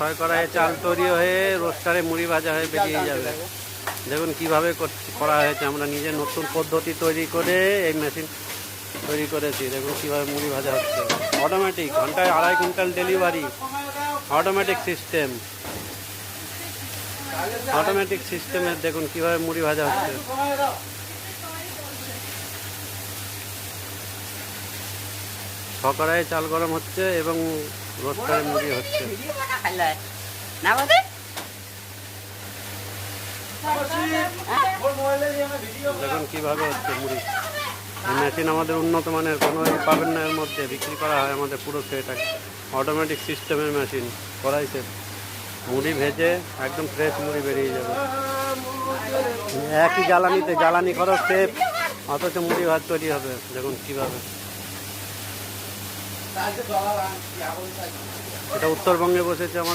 ছয় কড়াইয়ে চাল তৈরি হয়ে, রোস্টারে মুড়ি ভাজা হয়ে বেরিয়ে যাবে। দেখুন কীভাবে করা হয়েছে। আমরা নিজে নতুন পদ্ধতি তৈরি করে এই মেশিন তৈরি করেছি। দেখুন কীভাবে মুড়ি ভাজা হচ্ছে। অটোমেটিক ঘন্টায় আড়াই quintal delivery automatic system automatic সিস্টেমের দেখুন কীভাবে মুড়ি ভাজা হচ্ছে। ছকড়ায় চাল গরম হচ্ছে এবং রোস্টারে মুড়ি হচ্ছে। দেখুন কীভাবে হচ্ছে মুড়ি। মেশিন আমাদের উন্নত মানের কোনো পাবেন না এর মধ্যে। বিক্রি করা হয় আমাদের পুরো সেটা। অটোমেটিক সিস্টেমের মেশিন করাইছে। মুড়ি ভেজে একদম ফ্রেশ মুড়ি বেরিয়ে যাবে। একই জ্বালানিতে, জ্বালানি খরচ সেফ অথচ মুড়ি ভাত তৈরি হবে। দেখুন কীভাবে। এটা উত্তরবঙ্গে বসেছে আমাদের।